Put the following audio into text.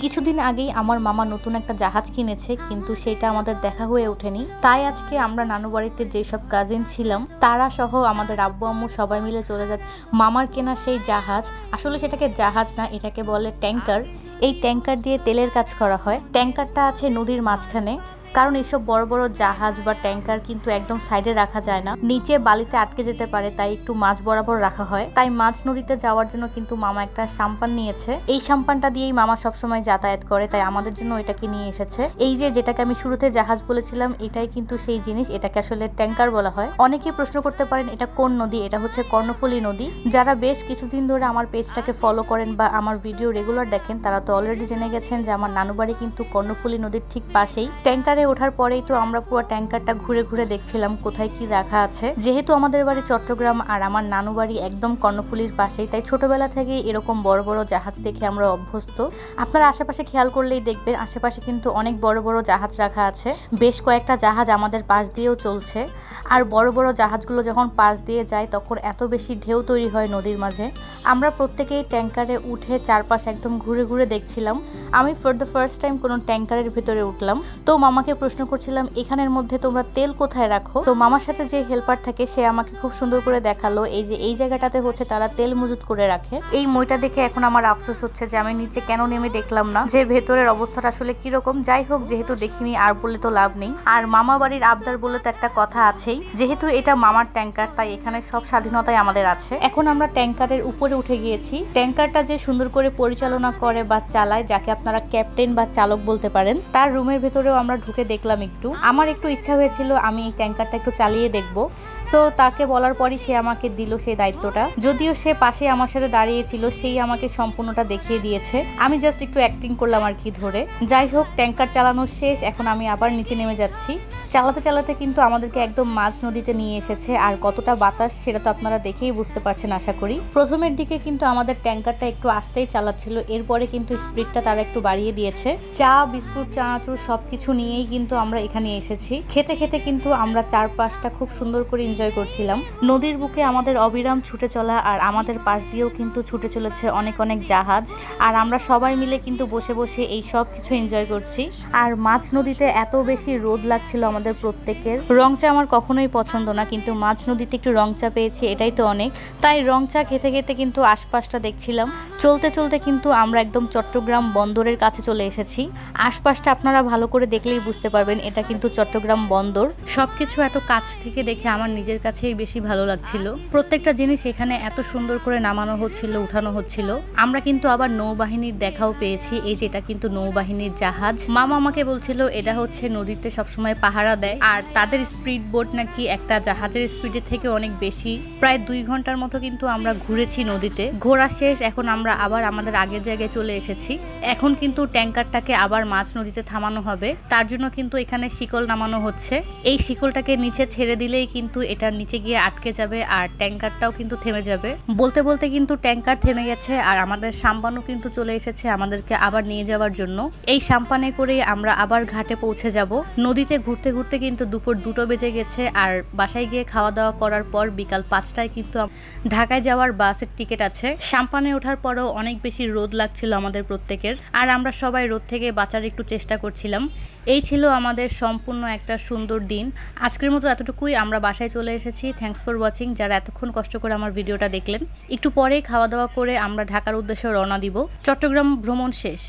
কিছুদিন আগেই আমার মামা নতুন একটা জাহাজ কিনেছে, কিন্তু সেটা আমাদের দেখা হয়ে ওঠেনি। তাই আজকে আমরা নানু বাড়িতে যেসব কাজিন ছিলাম, তারা সহ আমাদের আব্বু আম্মু সবাই মিলে চলে যাচ্ছে। মামার কেনা সেই জাহাজ, আসলে সেটাকে জাহাজ না, এটাকে বলে ট্যাঙ্কার এই ট্যাঙ্কার দিয়ে তেলের কাজ করা হয়। ট্যাঙ্কারটা আছে নদীর মাঝখানে কারণ এইসব বড় বড় জাহাজ বা ট্যাঙ্কার কিন্তু একদম সাইডে রাখা যায় না। নিচে বালিতে আটকে যেতে পারে, তাই একটু মাছ বরাবর রাখা হয়। তাই মাছ নদীতে যাওয়ার জন্য কিন্তু মামা একটা সাম্পান নিয়েছে। এই সাম্পানটা দিয়েই মামা সবসময় যাতায়াত করে, তাই আমাদের জন্য এটাকে নিয়ে এসেছে। এই যে যেটাকে আমি শুরুতে জাহাজ বলেছিলাম, এটাই কিন্তু সেই জিনিস, এটাকে আসলে ট্যাঙ্কার বলা হয়। অনেকেই প্রশ্ন করতে পারেন, এটা কোন নদী? এটা হচ্ছে কর্ণফুলী নদী। যারা বেশ কিছুদিন ধরে আমার পেজটাকে ফলো করেন বা আমার ভিডিও রেগুলার দেখেন, তারা তো অলরেডি জেনে গেছেন যে আমার নানু বাড়ি কিন্তু কর্ণফুলী নদীর ঠিক পাশেই। ট্যাঙ্কারে ওঠার পরেই তো আমরা পুরো ট্যাঙ্কারটা ঘুরে ঘুরে দেখছিলাম কোথায় কি রাখা আছে। যেহেতু আমাদের বাড়ি চট্টগ্রাম আর আমার নানু বাড়ি একদম কর্ণফুলীর পাশেই, তাই ছোটবেলা থেকে এরকম বড় বড় জাহাজ দেখে আমরা অভ্যস্ত। আপনারা আশেপাশে খেয়াল করলেই দেখবেন, আশেপাশে কিন্তু অনেক বড় বড় জাহাজ রাখা আছে। বেশ কয়েকটা জাহাজ আমাদের পাশ দিয়েও চলছে। আর বড় বড় জাহাজগুলো যখন পাশ দিয়ে যায়, তখন এত বেশি ঢেউ তৈরি হয় নদীর মাঝে। আমরা প্রত্যেকেই ট্যাঙ্কারে উঠে চারপাশ একদম ঘুরে ঘুরে দেখছিলাম। আমি ফর দ্য ফার্স্ট টাইম কোনো ট্যাঙ্কারের ভিতরে উঠলাম। তো মামাকে প্রশ্ন করছিলাম, এখানের মধ্যে তোমরা তেল কোথায় রাখো? তো মামার সাথে যে হেল্পার থাকে, সে আমাকে খুব সুন্দর করে দেখাল, এই যে এই জায়গাটাতে হচ্ছে তারা তেল মজুত করে রাখে। এই মইটা দেখে এখন আমার আফসোস হচ্ছে যে আমি নিচে কেন নেমে দেখলাম না, যে ভেতরের অবস্থাটা আসলে কীরকম যাই হোক, যেহেতু দেখিনি, আর বলে তো লাভ নেই। আর মামা বাড়ির আবদার বলে তো একটা কথা আছেই, যেহেতু এটা মামার ট্যাঙ্কার, তাই এখানে সব স্বাধীনতাই আমাদের আছে। এখন আমরা ট্যাঙ্কারের উপরে উঠে গিয়েছি। ট্যাঙ্কারটা যে সুন্দর করে পরিচালনা করে বা চালায়, যাকে আপনারা ক্যাপ্টেন বা চালক বলতে পারেন, তার রুমের ভেতরেও আমরা ঢুকে দেখলাম একটু। আমার একটু ইচ্ছা হয়েছিল আমি এই ট্যাঙ্কারটা একটু চালিয়ে দেখব। সো তাকে বলার পরই সে আমাকে দিল সেই দায়িত্বটা। যদিও সে পাশে আমার সাথে দাঁড়িয়েছিল সেই আমাকে সম্পূর্ণটা দেখিয়ে দিয়েছে। আমি জাস্ট একটু অ্যাক্টিং করলাম আর কি ধরে। যাই হোক ট্যাঙ্কার চালানো শেষ, এখন আমি আবার নিচে নেমে যাচ্ছি। চালাতে চালাতে কিন্তু আমাদেরকে একদম মাঝ নদীতে নিয়ে এসেছে, আর কতটা বাতাস সেটা তো আপনারা দেখেই বুঝতে পারছেন আশা করি। প্রথমের দিকে কিন্তু আমাদের ট্যাঙ্কারটা একটু আস্তেই চালাচ্ছিল, এরপরে কিন্তু স্পিডটা তারা একটু বাড়িয়ে দিয়েছে। চা, বিস্কুট, চানাচুর সব কিছু নিয়েই কিন্তু আমরা এখানে এসেছি। খেতে খেতে কিন্তু আমরা চারপাশটা খুব সুন্দর করে এনজয় করছিলাম। নদীর বুকে আমাদের অবিরাম ছুটে চলা আর আমাদের পাশ দিয়েও কিন্তু ছুটে চলেছে অনেক অনেক জাহাজ। আর আমরা সবাই মিলে কিন্তু বসে বসে এই সব কিছু এনজয় করছি। আর মাছ নদীতে এত বেশি রোদ লাগছিল আমাদের প্রত্যেকের। রং চা আমার কখনোই পছন্দ না, কিন্তু মাছ নদীতে একটু রং চা পেয়েছি, এটাই তো অনেক। তাই রং চা খেতে খেতে কিন্তু আশপাশটা দেখছিলাম। চলতে চলতে কিন্তু আমরা একদম চট্টগ্রাম বন্দরের কাছে চলে এসেছি। আশপাশটা আপনারা ভালো করে দেখলেই বুঝতে পারবেন এটা কিন্তু চট্টগ্রাম বন্দর। সবকিছু এত কাছ থেকে দেখে আমার নিজের কাছেই বেশি ভালো লাগছিল। প্রত্যেকটা জিনিস এখানে এত সুন্দর করে নামানো হচ্ছিল উঠানো হচ্ছিল। আমরা কিন্তু আবার নৌবাহিনীর দেখাও পেয়েছি এই যেটা কিন্তু নৌবাহিনীর জাহাজ। মামা আমাকে বলছিল এটা হচ্ছে নদীতে সবসময় পাহারা দেয়। আর তাদের স্পিড বোট নাকি একটা জাহাজের স্পিডের থেকে অনেক বেশি। প্রায় দুই ঘণ্টার মতো কিন্তু আমরা ঘুরেছি নদীতে। ঘোরা শেষ এখন আমরা আবার আমাদের আগের জায়গায় চলে এসেছি। এখন কিন্তু ট্যাঙ্কারটাকে আবার মাছ নদীতে থামানো হবে। তার জন্য কিন্তু এখানে শিকল নামানো হচ্ছে। এই শিকলটাকে নিচে ছেড়ে দিলেই কিন্তু এটার নিচে গিয়ে আটকে যাবে আর ট্যাঙ্কারটাও কিন্তু থেমে যাবে। বলতে বলতে কিন্তু ট্যাঙ্কার থেমে গেছে আর আমাদের সাম্পানও কিন্তু চলে এসেছে আমাদেরকে আবার নিয়ে যাওয়ার জন্য। এই সাম্পানে করেই আমরা আবার ঘাটে পৌঁছে যাব। নদীতে ঘুরতে ঘুরতে কিন্তু দুপুর দুটো বেজে গেছে আর বাসায় গিয়ে খাওয়া দাওয়া করার পর বিকাল পাঁচটায় কিন্তু ঢাকায় যাওয়ার বাসের টিকিট আছে। সাম্পানে ওঠার পরেও অনেক বেশি রোদ লাগছিল আমাদের প্রত্যেকের। আর আমরা সবাই রোদ থেকে বাঁচার একটু চেষ্টা করছিলাম। এই ছিল আমাদের সম্পূর্ণ একটা সুন্দর দিন। আজকের মতো এতটুকুই, আমরা বাসায় চলে এসেছি। থ্যাংকস ফর ওয়াচিং যারা এতক্ষণ কষ্ট করে আমার ভিডিওটা দেখলেন। একটু পরে খাওয়া দাওয়া করে আমরা ঢাকার উদ্দেশ্যে রওনা দিব। চট্টগ্রাম ভ্রমণ শেষ।